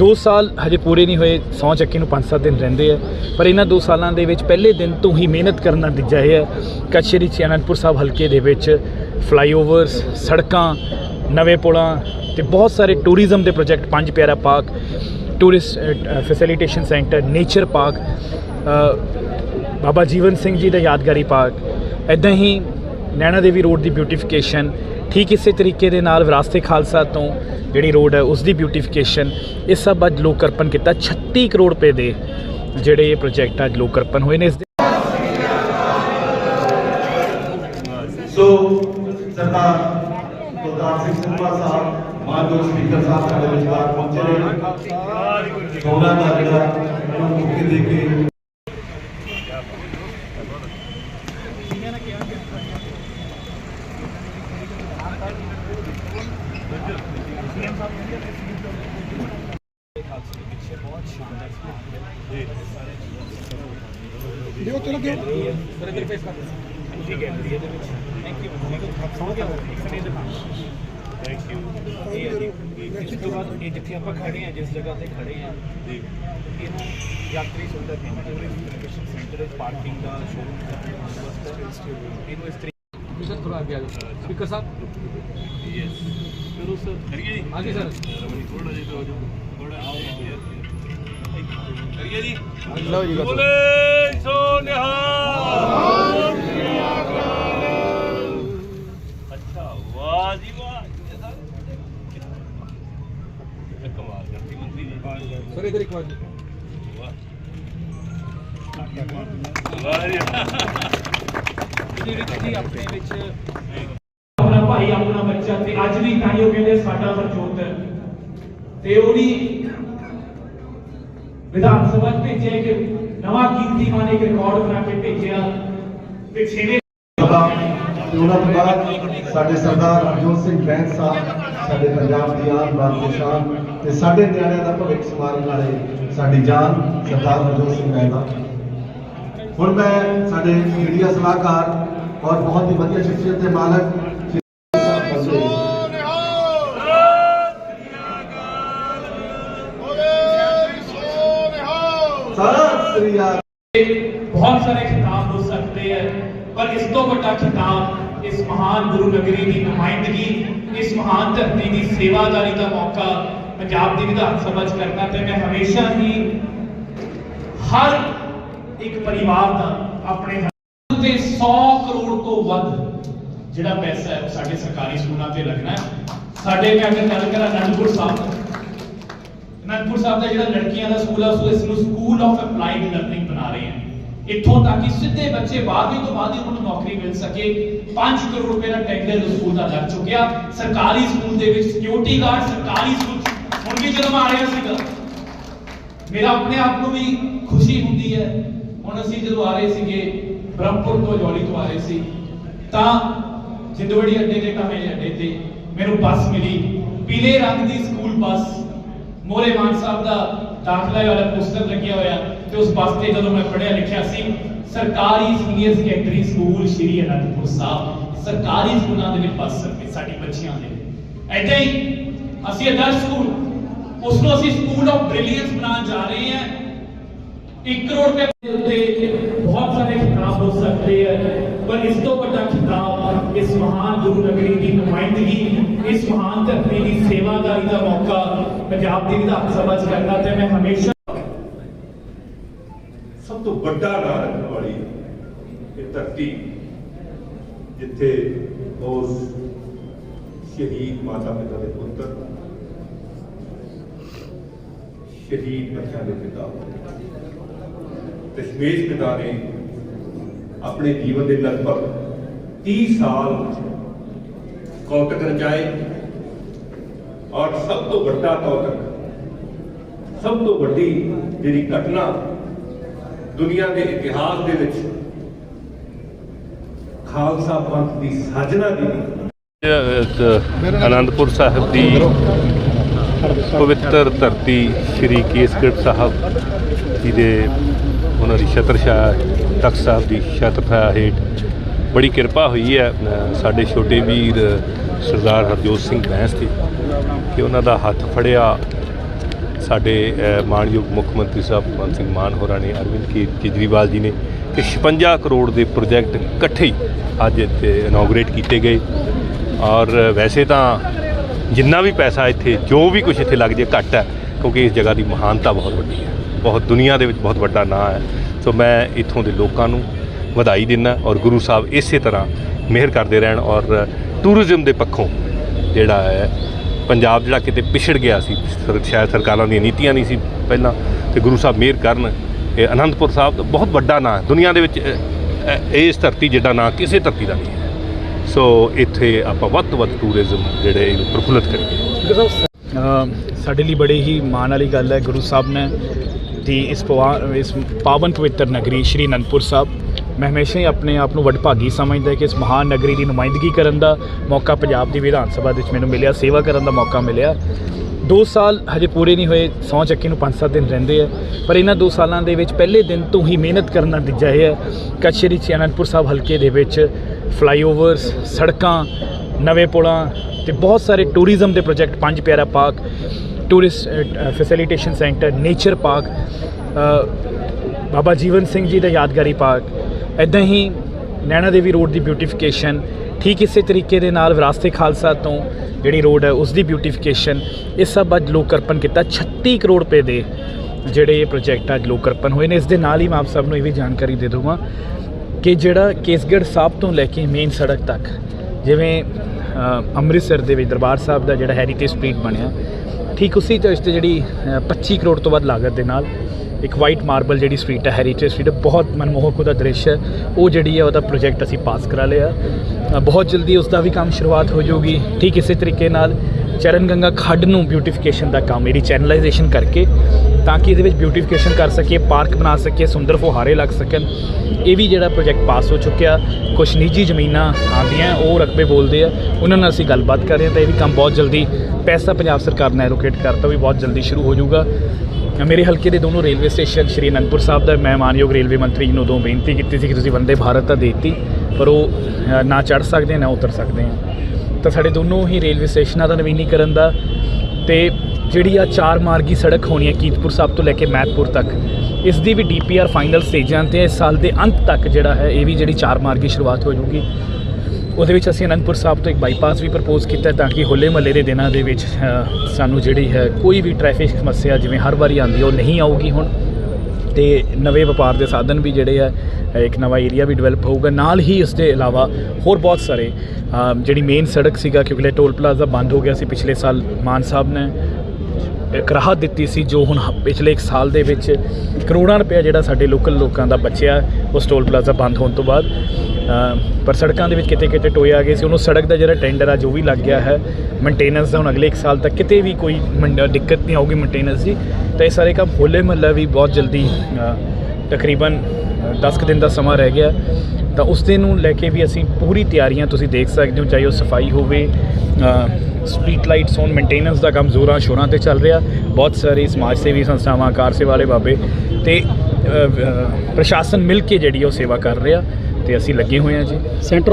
2 ਸਾਲ ਹਜੇ ਪੂਰੇ ਨਹੀਂ ਹੋਏ, ਸੌ ਚੱਕੀ ਨੂੰ 5-7 ਦਿਨ ਰਹਿੰਦੇ ਆ। ਪਰ ਇਹਨਾਂ 2 ਸਾਲਾਂ ਦੇ ਵਿੱਚ ਪਹਿਲੇ ਦਿਨ ਤੋਂ ਹੀ ਮਿਹਨਤ ਕਰਨ ਦਾ ਨਤੀਜਾ ਇਹ ਹੈ। ਕੱਛ ਸ਼੍ਰੀ ਅਨੰਦਪੁਰ ਸਾਹਿਬ ਹਲਕੇ ਦੇ ਵਿੱਚ ਫਲਾਈਓਵਰਸ ਸੜਕਾਂ, ਨਵੇਂ ਪੁਲਾਂ ਤੇ ਬਹੁਤ ਸਾਰੇ ਟੂਰਿਜ਼ਮ ਦੇ project Panj Pyara park tourist facilitation centre nature park Baba Jiwan Singh ji ਦਾ ਯਾਦਗਾਰੀ ਪਾਰਕ ਇਦਾਂ ਹੀ ਨੈਣਾ ਦੇਵੀ ਰੋਡ ਦੀ ਬਿਊਟੀਫਿਕੇਸ਼ਨ ਠੀਕ ਇਸੇ ਤਰੀਕੇ ਦੇ ਨਾਲ ਵਿਰਾਸਤੇ ਖਾਲਸਾ ਤੋਂ ਜਿਹੜੀ ਰੋਡ ਹੈ ਉਸ ਦੀ ਬਿਊਟੀਫਿਕੇਸ਼ਨ ਇਹ ਸਭ ਅੱਜ ਲੋਕ ਅਰਪਣ ਕੀਤਾ। 36 ਕਰੋੜ ਰੁਪਏ ਦੇ ਜਿਹੜੇ ਇਹ ਪ੍ਰੋਜੈਕਟ ਅੱਜ ਲੋਕ ਅਰਪਣ ਹੋਏ ਨੇ। ਇਸ ਦੇ ਸੋ ਸਰਦਾਰ ਗੁਰਦਾਸ ਸਿੰਘ ਸੰਧਵਾ ਸਾਹਿਬ ਮਾਨਯੋਗ ਸਪੀਕਰ ਸਾਹਿਬ ਸਾਡੇ ਵਿਚਕਾਰ ਪਹੁੰਚੇ ਨੇ। ਸੋਨਾ ਦਾ ਜਿਹੜਾ ਉਹਨਾਂ ਨੂੰ ਮੌਕੇ ਦੇ ਕੇ ਥੈਂਕ ਯੂ ਇਸ ਤੋਂ ਬਾਅਦ ਇਹ ਜਿੱਥੇ ਆਪਾਂ ਖੜੇ ਆ ਜਿਸ ਜਗ੍ਹਾ ਤੇ ਖੜੇ ਆ ਜੀ ਇਹਨੂੰ ਯਾਤਰੀ ਸੁਵਿਧਾ ਕੇਂਦਰ ਕਮਿਊਨੀਕੇਸ਼ਨ ਸੈਂਟਰ ਹੈ ਪਾਰਕਿੰਗ ਦਾ ਸ਼ੋਰੂਮ ਦਾ ਇਹਨੂੰ ਇਸ ਤਰੀਕੇ सर थोड़ा आगे आ जाओ स्पीकर साहब ਯੈਸ ਚਲੋ ਸਰ ਕਰੀਏ ਜੀ आगे सर ਥੋੜਾ ਜਿਹਾ ਹੋ ਜਾਓ ਥੋੜਾ ਕਰੀਏ ਜੀ लो जी ਬੋਲੇ ਸੋ ਕਰੋ ਨਿਹਾਲ ਅੱਛਾ ਵਾਹ ਜੀ ਵਾਹ ਕਮਾਲ ਕਰਤੀ ਮੰਤਰੀ ਜੀ ਸਰ, ਇਧਰ ਇੱਕ ਵਾਰ ਵਾਹ ਜੀ। ਆਪਣੇ ਵਿੱਚ ਆਪਣਾ ਭਾਈ, ਆਪਣਾ ਬੱਚਾ ਤੇ ਅੱਜ ਵੀ ਤਾਂ ਉਹ ਕਹਿੰਦੇ ਸਾਡਾ ਸਰਜੋਤ ਹੈ। ਤੇ ਉਹ ਵੀ ਵਿਧਾਨ ਸਭਾ ਭੇਜੇ ਕਿ ਨਵਾਂ ਕੀਰਤੀਮਾਨ ਇੱਕ ਰਿਕਾਰਡ ਬਣਾ ਕੇ ਭੇਜਿਆ ਤੇ ਛੇਵੇਂ ਤੇ ਉਹਨਾਂ ਤੋਂ ਬਾਅਦ ਸਾਡੇ ਸਰਦਾਰ ਹਰਜੋਤ ਸਿੰਘ ਬੈਂਸ ਸਾਹਿਬ, ਸਾਡੇ ਪੰਜਾਬ ਦੀ ਆਨ ਬਾਨ ਦੀ ਸ਼ਾਨ ਤੇ ਸਾਡੇ ਨਿਆਣਿਆਂ ਦਾ ਭਵਿੱਖ ਸੰਵਾਰਨ ਵਾਲੇ ਸਾਡੀ ਜਾਨ, ਸਰਦਾਰ ਹਰਜੋਤ ਸਿੰਘ ਮਹਿਤਾ ਹੁਣ ਮੈਂ ਸਾਡੇ ਮੀਡੀਆ ਸਲਾਹਕਾਰ ਔਰ ਬਹੁਤ ਹੀ ਵਧੀਆ ਸ਼ਖਸੀਅਤ ਦੇ ਮਾਲਕ ਸ਼੍ਰੀ ਸਾਹਿਬ ਪਹੁੰਚੇ। ਸਤਿ ਸ੍ਰੀ ਅਕਾਲ ਬਹੁਤ ਸਾਰੇ ਖਿਤਾਬ ਹੋ ਸਕਦੇ ਹੈ ਪਰ ਇਸ ਤੋਂ ਵੱਡਾ ਖਿਤਾਬ ਇਸ ਮਹਾਨ ਗੁਰੂ ਨਗਰੀ ਦੀ ਨੁਮਾਇੰਦਗੀ, ਇਸ ਮਹਾਨ ਧਰਤੀ ਦੀ ਸੇਵਾਦਾਰੀ ਦਾ ਮੌਕਾ ਪੰਜਾਬ ਦੀ ਵਿਧਾਨ ਸਭਾ 'ਚ ਕਰਨਾ ਤੇ ਮੈਂ ਹਮੇਸ਼ਾ ਹੀ ਹਰ ਇੱਕ ਪਰਿਵਾਰ ਦਾ ਆਪਣੇ ਹੱਥ ਤੇ 100 ਕਰੋੜ ਤੋਂ ਵੱਧ ਜਿਹੜਾ ਪੈਸਾ ਹੈ ਸਾਡੇ ਸਰਕਾਰੀ ਸਕੂਲਾਂ ਤੇ ਲੱਗਣਾ ਹੈ। ਸਾਡੇ ਮੈਂ ਅਗਰ ਗੱਲ ਕਰਾਂ, ਅਨੰਦਪੁਰ ਸਾਹਿਬ ਅਨੰਦਪੁਰ ਸਾਹਿਬ ਦਾ ਜਿਹੜਾ ਲੜਕੀਆਂ ਦਾ ਸਕੂਲ ਆ, ਉਸ ਇਸ ਨੂੰ ਸਕੂਲ ਆਫ ਅਪਲਾਈਡ ਲਰਨਿੰਗ ਬਣਾ ਰਹੇ ਹਨ ਇੱਥੋਂ ਤੱਕ ਕਿ ਸਿੱਧੇ ਬੱਚੇ 12ਵੀਂ ਤੋਂ ਬਾਅਦ ਹੀ ਉਹਨਾਂ ਨੂੰ ਨੌਕਰੀ ਮਿਲ ਸਕੇ। 5 ਕਰੋੜ ਰੁਪਏ ਦਾ ਟੈਂਡਰ ਸਕੂਲ ਦਾ ਲੱਗ ਚੁੱਕਿਆ। ਸਰਕਾਰੀ ਸਕੂਲ ਦੇ ਵਿੱਚ ਸਿਕਿਉਰਿਟੀ ਗਾਰਡ ਸਰਕਾਰੀ ਸਕੂਲ ਹੁਣ ਵੀ ਜਦੋਂ ਆ ਰਿਹਾ ਸੀਗਾ ਮੇਰਾ ਆਪਣੇ ਆਪ ਨੂੰ ਵੀ ਖੁਸ਼ੀ ਹੁੰਦੀ ਹੈ। ਹੁਣ ਅਸੀਂ ਜਦੋਂ ਆ ਰਹੇ ਸੀਗੇ, ਬ੍ਰਹਮਪੁਰ ਤੋਂ ਜੌਲੀ ਤੋਂ ਆ ਰਹੇ ਸੀ, ਤਾਂ ਜਿੰਦਵੜੀ ਅੱਡੇ ਤੇ ਟਾਵੇਂ ਅੱਡੇ ਤੇ ਮੈਨੂੰ ਬੱਸ ਮਿਲੀ। ਪੀਲੇ ਰੰਗ ਦੀ ਸਕੂਲ ਬੱਸ ਮੋਰੇ ਮਾਨ ਸਾਹਿਬ ਦਾ ਦਾਖਲਾ ਵਾਲਾ ਪੋਸਟਰ ਲੱਗਿਆ ਹੋਇਆ ਤੇ ਉਸ ਬੱਸ ਜਦੋਂ ਮੈਂ ਪੜ੍ਹਿਆ ਲਿਖਿਆ ਸੀ, ਸਰਕਾਰੀ senior secondary school Shri Anandpur Sahib, ਸਰਕਾਰੀ ਸਕੂਲਾਂ ਦੇ ਵਿੱਚ ਬੱਸ ਸਰਵਿਸ ਸਾਡੀ ਬੱਚਿਆਂ ਦੇ। ਐਦਾਂ ਹੀ ਅਸੀਂ ਆਦਰਸ਼ ਸਕੂਲ ਉਸ ਨੂੰ ਅਸੀਂ ਸਕੂਲ ਆਫ ਬ੍ਰਿਲੀਅੰਸ ਬਣਾਉਣ ਜਾ ਰਹੇ ਹਾਂ। 1 ਕਰੋੜ ਰੁਪਏ ਦੇ ਉੱਤੇ ਬਹੁਤ ਸਾਰੇ ਖਿਤਾਬ ਹੋ ਸਕਦੇ ਹੈ ਪਰ ਇਸ ਤੋਂ ਵੱਡਾ ਖਿਤਾਬ ਇਸ ਮਹਾਨ ਗੁਰੂ ਨਗਰੀ ਦੀ ਨੁਮਾਇੰਦਗੀ, ਇਸ ਮਹਾਨ ਧਰਤੀ ਦੀ ਸੇਵਾਦਾਰੀ ਦਾ ਮੌਕਾ ਪੰਜਾਬ ਦੀ ਵਿਧਾਨ ਸਭਾ 'ਚ ਕਰਨਾ ਤੇ ਮੈਂ ਹਮੇਸ਼ਾ ਸਭ ਤੋਂ ਵੱਡਾ ਨਾਂ ਰੱਖਣ ਵਾਲੀ ਇਹ ਧਰਤੀ ਜਿੱਥੇ ਉਸ ਸ਼ਹੀਦ ਮਾਤਾ ਪਿਤਾ ਦੇ ਪੁੱਤਰ, ਸ਼ਹੀਦ ਬੱਚਿਆਂ ਦੇ ਪਿਤਾ ਦਸ਼ਮੇਸ਼ ਪਿਤਾ ਨੇ ਆਪਣੇ ਜੀਵਨ ਦੇ ਲਗਭਗ 30 ਸਾਲ ਕੌਤਕ ਰਚਾਏ ਔਰ ਸਭ ਤੋਂ ਵੱਡਾ ਕੌਤਕ, ਸਭ ਤੋਂ ਵੱਡੀ ਜਿਹੜੀ ਘਟਨਾ ਦੁਨੀਆ ਦੇ ਇਤਿਹਾਸ ਦੇ ਵਿੱਚ ਖਾਲਸਾ ਪੰਥ ਦੀ ਸਾਜਨਾ ਦੀ ਇੱਕ ਸਾਹਿਬ ਦੀ ਪਵਿੱਤਰ ਧਰਤੀ ਸ੍ਰੀ ਕੇਸਗੜ੍ਹ ਸਾਹਿਬ ਜੀ ਦੇ ਉਹਨਾਂ ਦੀ ਛਤਰਛਾਇਆ ਤਖਤ ਸਾਹਿਬ ਦੀ ਛਤਰਛਾਇਆ ਹੇਠ। ਬੜੀ ਕਿਰਪਾ ਹੋਈ ਹੈ ਸਾਡੇ ਛੋਟੇ ਵੀਰ ਸਰਦਾਰ ਹਰਜੋਤ ਸਿੰਘ ਬੈਂਸ ਦੀ ਕਿ ਉਹਨਾਂ ਦਾ ਹੱਥ ਫੜਿਆ। ਸਾਡੇ ਅ, ਮਾਣਯੋਗ ਮੁੱਖ ਮੰਤਰੀ ਸਾਹਿਬ ਭਗਵੰਤ ਸਿੰਘ ਮਾਨ ਹੋਰਾਂ ਨੇ ਅਰਵਿੰਦ ਕੇ- ਕੇਜਰੀਵਾਲ ਜੀ ਨੇ ਕਿ 56 ਕਰੋੜ ਦੇ ਪ੍ਰੋਜੈਕਟ ਇਕੱਠੇ ਅੱਜ ਇੱਥੇ ਇਨੋਗਰੇਟ ਕੀਤੇ ਗਏ। ਔਰ ਵੈਸੇ ਤਾਂ ਜਿੰਨਾ ਵੀ ਪੈਸਾ ਇੱਥੇ ਜੋ ਵੀ ਕੁਝ ਇੱਥੇ ਲੱਗ ਜੇ ਘੱਟ ਹੈ ਕਿਉਂਕਿ ਇਸ ਜਗ੍ਹਾ ਦੀ ਮਹਾਨਤਾ ਬਹੁਤ ਵੱਡੀ ਹੈ। ਬਹੁਤ ਦੁਨੀਆ ਦੇ ਵਿੱਚ ਬਹੁਤ ਵੱਡਾ ਨਾਂ ਹੈ। ਸੋ ਮੈਂ ਇੱਥੋਂ ਦੇ ਲੋਕਾਂ ਨੂੰ ਵਧਾਈ ਦਿੰਦਾ ਔਰ ਗੁਰੂ ਸਾਹਿਬ ਇਸੇ ਤਰ੍ਹਾਂ ਮਿਹਰ ਕਰਦੇ ਰਹਿਣ ਔਰ ਟੂਰਿਜ਼ਮ ਦੇ ਪੱਖੋਂ ਜਿਹੜਾ ਹੈ, ਪੰਜਾਬ ਜਿਹੜਾ ਕਿਤੇ ਪਿਛੜ ਗਿਆ ਸੀ ਸ਼ਾਇਦ ਸਰਕਾਰਾਂ ਦੀਆਂ ਨੀਤੀਆਂ ਨਹੀਂ ਸੀ ਪਹਿਲਾਂ, ਤੇ ਗੁਰੂ ਸਾਹਿਬ ਮਿਹਰ ਕਰਨ, ਇਹ ਅਨੰਦਪੁਰ ਸਾਹਿਬ ਦਾ ਬਹੁਤ ਵੱਡਾ ਨਾਂ ਦੁਨੀਆ ਦੇ ਵਿੱਚ ਇਸ ਧਰਤੀ ਜਿੱਡਾ ਨਾਂ ਕਿਸੇ ਧਰਤੀ ਦਾ ਨਹੀਂ ਹੈ। ਸੋ ਇੱਥੇ ਆਪਾਂ ਵੱਧ ਤੋਂ ਵੱਧ ਟੂਰਿਜ਼ਮ ਜਿਹੜੇ ਇਹਨੂੰ ਪ੍ਰਫੁੱਲਤ ਕਰੀਏ। ਸਾਡੇ ਲਈ ਬੜੇ ਹੀ ਮਾਣ ਵਾਲੀ ਗੱਲ ਹੈ, ਗੁਰੂ ਸਾਹਿਬ ਨੇ ਦੀ ਇਸ ਪਵਾ, ਇਸ ਪਾਵਨ ਪਵਿੱਤਰ ਨਗਰੀ ਸ਼੍ਰੀ ਅਨੰਦਪੁਰ ਸਾਹਿਬ ਮੈਂ ਹਮੇਸ਼ਾ ਹੀ ਆਪਣੇ ਆਪ ਨੂੰ ਵਡਭਾਗੀ ਸਮਝਦਾ ਕਿ ਇਸ ਮਹਾਨ ਨਗਰੀ ਦੀ ਨੁਮਾਇੰਦਗੀ ਕਰਨ ਦਾ ਮੌਕਾ ਪੰਜਾਬ ਦੀ ਵਿਧਾਨ ਸਭਾ ਦੇ ਵਿੱਚ ਮੈਨੂੰ ਮਿਲਿਆ, ਸੇਵਾ ਕਰਨ ਦਾ ਮੌਕਾ ਮਿਲਿਆ। 2 ਸਾਲ ਹਜੇ ਪੂਰੇ ਨਹੀਂ ਹੋਏ, ਸਹੁੰ ਚੱਕੀ ਨੂੰ 5-7 ਦਿਨ ਰਹਿੰਦੇ ਆ। ਪਰ ਇਹਨਾਂ 2 ਸਾਲਾਂ ਦੇ ਵਿੱਚ ਪਹਿਲੇ ਦਿਨ ਤੋਂ ਹੀ ਮਿਹਨਤ ਕਰਨ ਦਾ ਨਤੀਜਾ ਇਹ ਹੈ। ਕਿ ਸ਼੍ਰੀ ਚੀ ਅਨੰਦਪੁਰ ਸਾਹਿਬ ਹਲਕੇ ਦੇ ਵਿੱਚ ਫਲਾਈਓਵਰਸ ਸੜਕਾਂ, ਨਵੇਂ ਪੁਲਾਂ ਤੇ ਬਹੁਤ ਸਾਰੇ ਟੂਰਿਜ਼ਮ ਦੇ project Panj Pyara park tourist facilitation centre nature park Baba Jiwan Singh ji ਦਾ ਯਾਦਗਾਰੀ ਪਾਰਕ ਇਦਾਂ ਹੀ ਨੈਣਾ ਦੇਵੀ ਰੋਡ ਦੀ ਬਿਊਟੀਫਿਕੇਸ਼ਨ ਠੀਕ ਇਸੇ ਤਰੀਕੇ ਦੇ ਨਾਲ ਵਿਰਾਸਤੇ ਖਾਲਸਾ ਤੋਂ ਜਿਹੜੀ ਰੋਡ ਹੈ ਉਸ ਦੀ ਬਿਊਟੀਫਿਕੇਸ਼ਨ ਇਹ ਸਭ ਅੱਜ ਲੋਕ ਅਰਪਣ ਕੀਤਾ। 36 ਕਰੋੜ ਰੁਪਏ ਦੇ ਜਿਹੜੇ ਇਹ ਪ੍ਰੋਜੈਕਟ ਅੱਜ ਲੋਕ ਅਰਪਣ ਹੋਏ ਨੇ। ਇਸ ਦੇ ਨਾਲ ਹੀ ਮੈਂ ਆਪ ਸਭ ਨੂੰ ਇਹ ਵੀ ਜਾਣਕਾਰੀ ਦੇ ਦਊਂਗਾ ਕਿ ਜਿਹੜਾ ਕੇਸਗੜ੍ਹ ਸਾਹਿਬ ਤੋਂ ਲੈ ਕੇ ਮੇਨ ਸੜਕ ਤੱਕ, ਜਿਵੇਂ ਅੰਮ੍ਰਿਤਸਰ ਦੇ ਵਿੱਚ ਦਰਬਾਰ ਸਾਹਿਬ ਦਾ ਜਿਹੜਾ ਹੈਰੀਟੇਜ ਸਟਰੀਟ ਬਣਿਆ ਠੀਕ ਉਸੇ ਤਰ੍ਹਾਂ ਇਸ ਤੇ ਜਿਹੜੀ ਅ, 25 ਕਰੋੜ ਤੋਂ ਵੱਧ ਲਾਗਤ ਦੇ ਨਾਲ ਇੱਕ ਵਾਈਟ ਮਾਰਬਲ ਜਿਹੜੀ ਸਟਰੀਟ ਹੈ ਹੈਰੀਟੇਜ ਸਟਰੀਟ ਬਹੁਤ ਮਨਮੋਹਕ ਉਹਦਾ ਦ੍ਰਿਸ਼ ਹੈ। ਉਹ ਜਿਹੜੀ ਹੈ ਉਹਦਾ ਪ੍ਰੋਜੈਕਟ ਅਸੀਂ ਪਾਸ ਕਰਾ ਲਿਆ। ਬਹੁਤ ਜਲਦੀ ਉਸ ਦਾ ਵੀ ਕੰਮ ਸ਼ੁਰੂਆਤ ਹੋ ਜਾਊਗੀ। ਠੀਕ ਇਸੇ ਤਰੀਕੇ ਨਾਲ ਚਰਨ ਗੰਗਾ ਖੱਡ ਨੂੰ ਬਿਊਟੀਫਿਕੇਸ਼ਨ ਦਾ ਕੰਮ ਇਹਦੀ ਚੈਨਲਾਈਜੇਸ਼ਨ ਕਰਕੇ ਤਾਂ ਕਿ ਇਹਦੇ ਵਿੱਚ ਬਿਊਟੀਫਿਕੇਸ਼ਨ ਕਰ ਸਕੀਏ ਪਾਰਕ ਬਣਾ ਸਕੀਏ ਸੁੰਦਰ ਫੁਹਾਰੇ ਲੱਗ ਸਕਣ। ਇਹ ਵੀ ਜਿਹੜਾ ਪ੍ਰੋਜੈਕਟ ਪਾਸ ਹੋ ਚੁੱਕਿਆ ਕੁਝ ਨਿੱਜੀ ਜ਼ਮੀਨਾਂ ਆਉਂਦੀਆਂ ਉਹ ਰਕਬੇ ਬੋਲਦੇ ਆ। ਉਹਨਾਂ ਨਾਲ ਅਸੀਂ ਗੱਲਬਾਤ ਕਰ ਰਹੇ ਹਾਂ ਤਾਂ ਇਹ ਵੀ ਕੰਮ ਬਹੁਤ ਜਲਦੀ ਪੈਸਾ ਪੰਜਾਬ ਸਰਕਾਰ ਨੇ ਐਲੋਕੇਟ ਕਰਤਾ ਵੀ ਬਹੁਤ ਜਲਦੀ ਸ਼ੁਰੂ ਹੋ ਜਾਊਗਾ। ਮੇਰੇ ਹਲਕੇ ਦੇ ਦੋਨੋਂ ਰੇਲਵੇ ਸਟੇਸ਼ਨ ਸ਼੍ਰੀ ਅਨੰਦਪੁਰ ਸਾਹਿਬ ਦਾ ਮੈਂ ਮਾਨਯੋਗ ਰੇਲਵੇ ਮੰਤਰੀ ਨੂੰ ਉਦੋਂ ਬੇਨਤੀ ਕੀਤੀ ਸੀ ਕਿ ਤੁਸੀਂ ਵੰਦੇ ਭਾਰਤ ਤਾਂ ਦੇ ਦਿੱਤੀ ਪਰ ਉਹ ਨਾ ਚੜ ਸਕਦੇ ਆ, ਨਾ ਉਤਰ ਸਕਦੇ ਆ। ਤਾਂ ਸਾਡੇ ਦੋਨੋਂ ਹੀ ਰੇਲਵੇ ਸਟੇਸ਼ਨਾਂ ਦਾ ਨਵੀਨੀਕਰਨ ਦਾ ਤੇ ਜਿਹੜੀ ਆ ਚਾਰ ਮਾਰਗੀ ਸੜਕ ਹੋਣੀ ਹੈ ਕੀਰਤਪੁਰ ਸਾਹਿਬ ਤੋਂ ਲੈ ਕੇ ਮਹਿਤਪੁਰ ਤੱਕ, ਇਸ ਦੀ ਵੀ ਡੀਪੀਆਰ ਫਾਈਨਲ ਸਟੇਜਾਂ ਤੇ ਇਸ ਸਾਲ ਦੇ ਅੰਤ ਤੱਕ ਜਿਹੜਾ ਹੈ, ਇਹ ਵੀ ਜਿਹੜੀ ਚਾਰ ਮਾਰਗੀ ਸ਼ੁਰੂਆਤ ਹੋ ਜੂਗੀ ਉਹਦੇ ਵਿੱਚ ਅਸੀਂ ਅਨੰਦਪੁਰ ਸਾਹਿਬ ਤੋਂ ਇੱਕ ਬਾਈਪਾਸ ਵੀ ਪ੍ਰਪੋਜ਼ ਕੀਤਾ ਤਾਂ ਕਿ ਹੋਲੇ ਮਹੱਲੇ ਦੇ ਦਿਨਾਂ ਦੇ ਵਿੱਚ ਸਾਨੂੰ ਜਿਹੜੀ ਹੈ ਕੋਈ ਵੀ ਟ੍ਰੈਫਿਕ ਸਮੱਸਿਆ ਜਿਵੇਂ ਹਰ ਵਾਰੀ ਆਉਂਦੀ ਉਹ ਨਹੀਂ ਆਊਗੀ ਹੁਣ। ਤੇ ਨਵੇਂ ਵਪਾਰ ਦੇ ਸਾਧਨ ਵੀ ਜਿਹੜੇ ਆ ਇੱਕ ਨਵਾਂ ਏਰੀਆ ਵੀ ਡਿਵੈਲਪ ਹੋਊਗਾ। ਨਾਲ ਹੀ ਇਸ ਦੇ ਇਲਾਵਾ ਹੋਰ ਬਹੁਤ ਸਾਰੇ ਜਿਹੜੀ ਮੇਨ ਸੜਕ ਸੀਗਾ, ਕਿਉਂਕਿ ਟੋਲ ਪਲਾਜ਼ਾ ਬੰਦ ਹੋ ਗਿਆ ਸੀ ਪਿਛਲੇ ਸਾਲ, ਮਾਨ ਸਾਹਿਬ ਨੇ ਇੱਕ ਰਾਹਤ ਦਿੱਤੀ ਸੀ, ਜੋ ਹੁਣ ਪਿਛਲੇ 1 ਸਾਲ ਦੇ ਵਿੱਚ ਕਰੋੜਾਂ ਰੁਪਏ ਜਿਹੜਾ ਸਾਡੇ ਲੋਕਲ ਲੋਕਾਂ ਦਾ ਬਚਿਆ, ਉਸ ਟੋਲ ਪਲਾਜ਼ਾ ਬੰਦ ਹੋਣ ਤੋਂ ਬਾਅਦ। ਪਰ ਸੜਕਾਂ ਦੇ ਵਿੱਚ ਕਿਤੇ ਕਿਤੇ ਟੋਏ ਆ ਗਏ ਸੀ। ਉਹਨੂੰ ਸੜਕ ਦਾ ਜਿਹੜਾ ਟੈਂਡਰ ਆ, ਜੋ ਵੀ ਲੱਗ ਗਿਆ ਹੈ ਮੇਨਟੇਨੈਂਸ ਦਾ ਹੁਣ ਅਗਲੇ 1 ਸਾਲ ਤੱਕ ਕਿਤੇ ਵੀ ਕੋਈ ਮੰਡ- ਦਿੱਕਤ ਨਹੀਂ ਆਊਗੀ ਮੇਨਟੇਨੈਂਸ ਦੀ। ਤਾਂ ਇਹ ਸਾਰੇ ਕੰਮ ਹੋਲੇ ਮਹੱਲਾ ਵੀ ਬਹੁਤ ਜਲਦੀ ਤਕਰੀਬਨ 10 ਕੁ ਦਿਨ ਦਾ ਸਮਾਂ ਰਹਿ ਗਿਆ। ਤਾਂ ਉਸ ਦਿਨ ਨੂੰ ਲੈ ਕੇ ਵੀ ਅਸੀਂ ਪੂਰੀ ਤਿਆਰੀਆਂ ਤੁਸੀਂ ਦੇਖ ਸਕਦੇ ਹੋ, ਚਾਹੇ ਉਹ ਸਫ਼ਾਈ ਹੋਵੇ ਸਟਰੀਟ ਲਾਈਟਸ ਹੋਣ ਮੇਨਟੇਨੈਂਸ ਦਾ ਕੰਮ ਜ਼ੋਰਾਂ ਸ਼ੋਰਾਂ ਤੇ ਚੱਲ ਰਿਹਾ। ਬਹੁਤ ਸਾਰੇ ਸਮਾਜ ਸੇਵੀ ਸੰਸਥਾਵਾਂ, ਕਾਰ ਸੇਵਾ ਵਾਲੇ ਬਾਬੇ ਤੇ ਪ੍ਰਸ਼ਾਸਨ ਮਿਲ ਕੇ ਜਿਹੜੀ ਉਹ ਸੇਵਾ ਕਰ ਰਿਹਾ। ਤੇ ਅਸੀਂ ਲੱਗੇ ਹੋਏ ਹਾਂ ਜੀ। ਸੈਂਟਰ